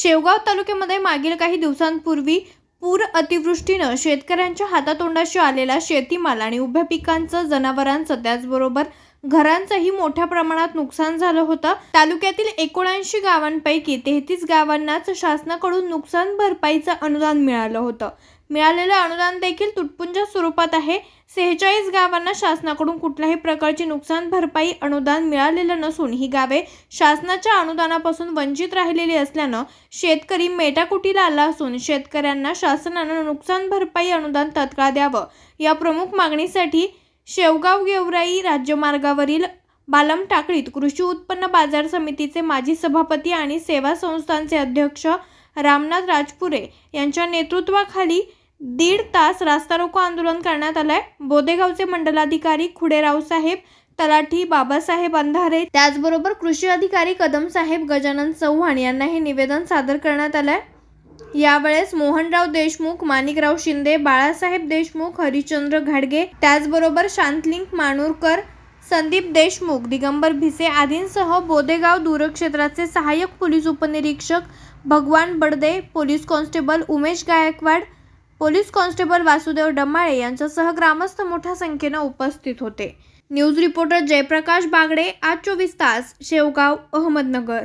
शेवगाव तालुक्यामध्ये मागील काही दिवसांपूर्वी पूर अतिवृष्टीनं शेतकऱ्यांच्या हातातोंडाशी आलेला शेतीमाल आणि उभ्या पिकांचं जनावरांचं त्याचबरोबर घरांचंही मोठ्या प्रमाणात नुकसान झालं होतं. तालुक्यातील एकोणऐंशी गावांपैकी तेहतीस गावांनाच शासनाकडून नुकसान भरपाईचं अनुदान मिळालं होतं. मिळालेलं अनुदान देखील तुटपुंज स्वरूपात आहे. सेहेचाळीस गावांना शासनाकडून कुठल्याही प्रकारची नुकसान भरपाई अनुदान मिळालेलं नसून ही गावे शासनाच्या अनुदानापासून वंचित राहिलेली असल्यानं शेतकरी मेटाकुटीला आला असून शेतकऱ्यांना शासनानं नुकसान भरपाई अनुदान तत्काळ द्यावं. या प्रमुख मागणीसाठी शेवगाव गेवराई राज्यमार्गावरील बालम टाकळीत कृषी उत्पन्न बाजार समितीचे माजी सभापती आणि सेवा संस्थांचे अध्यक्ष रामनाथ राजपुरे यांच्या नेतृत्वाखाली दीड तास रास्ता रोको आंदोलन करण्यात आलंय. बोदेगावचे मंडलाधिकारी खुडेराव साहेब तलाठी बाबासाहेब अंधारे त्याचबरोबर कृषी अधिकारी कदम साहेब गजानन चव्हाण यांना हे निवेदन सादर करण्यात आलंय. यावेळेस मोहनराव देशमुख माणिकराव शिंदे बाळासाहेब देशमुख हरिचंद्र घाडगे त्याचबरोबर शांतलिंग माणूरकर संदीप देशमुख दिगंबर भिसे आदींसह बोदेगाव दूरक्षेत्राचे सहाय्यक पोलीस उपनिरीक्षक Bhagwan Badade police constable Umesh Gaikwad police constable Vasudev Damale यांच्यासह ग्रामस्थ मोठ्या संख्येनं उपस्थित होते. न्यूज रिपोर्टर जयप्रकाश बागडे आज चोवीस तास शेवगाव अहमदनगर.